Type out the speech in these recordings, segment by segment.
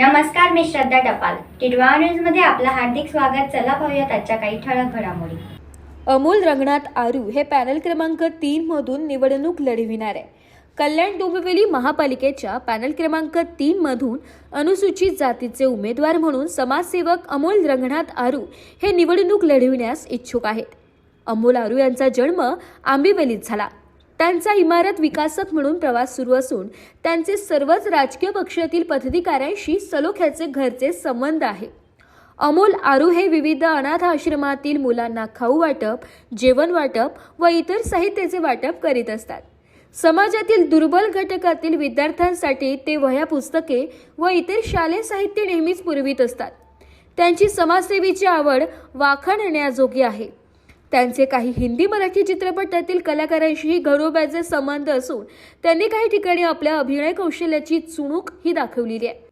नमस्कार मी श्रद्धा टपाल. टिडवा न्यूजमध्ये आपलं हार्दिक स्वागत. चला पाहूयात आजच्या काही ठळक घडामोडी. अमोल रंगनाथ आरू हे पॅनल क्रमांक तीन मधून निवडणूक लढविणार आहे. कल्याण डोंबिवली महापालिकेच्या पॅनल क्रमांक तीन मधून अनुसूचित जातीचे उमेदवार म्हणून समाजसेवक अमोल रंगनाथ आरू हे निवडणूक लढविण्यास इच्छुक आहेत. अमोल आरू यांचा जन्म आंबिवलीत झाला. त्यांचा इमारत विकासक म्हणून प्रवास सुरू असून त्यांचे सर्वच राजकीय पक्षातील पदाधिकाऱ्यांशी सलोख्याचे घरचे संबंध आहे. अमोल आरू हे विविध अनाथ आश्रमातील मुलांना खाऊ वाटप जेवण वाटप व इतर साहित्याचे वाटप करीत असतात. समाजातील दुर्बल घटकातील विद्यार्थ्यांसाठी ते वह्या पुस्तके व इतर शालेय साहित्य नेहमीच पुरवित असतात. त्यांची समाजसेवेची आवड वाखाणण्याजोगी आहे. त्यांचे काही हिंदी मराठी चित्रपटातील कलाकारांशीही घरोब्याचे संबंध असून त्यांनी काही ठिकाणी आपल्या अभिनय कौशल्याची चुणूक ही दाखवलेली आहे.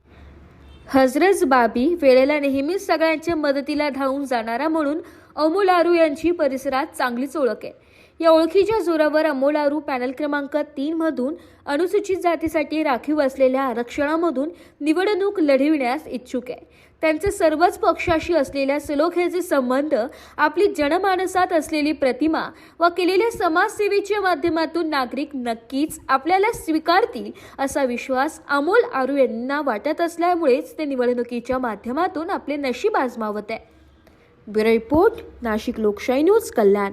हजरत बाबी वेळेला नेहमीच सगळ्यांच्या मदतीला धावून जाणारा म्हणून अमोल आरू यांची परिसरात चांगलीच ओळख आहे. या ओळखीच्या जोरावर अमोल आरू पॅनल क्रमांक तीन मधून अनुसूचित जातीसाठी राखीव असलेल्या आरक्षणामधून निवडणूक लढविण्यास इच्छुक आहे. त्यांचे सर्वच पक्षाशी असलेल्या सलोख्याचे संबंध आपली जनमानसात असलेली प्रतिमा व केलेल्या समाजसेवेच्या माध्यमातून नागरिक नक्कीच आपल्याला स्वीकारतील असा विश्वास अमोल आरू यांना वाटत असल्यामुळेच ते निवडणुकीच्या माध्यमातून आपले नशीब आजमावत आहे. ब्युरो रिपोर्ट नाशिक लोकशाही न्यूज कल्याण.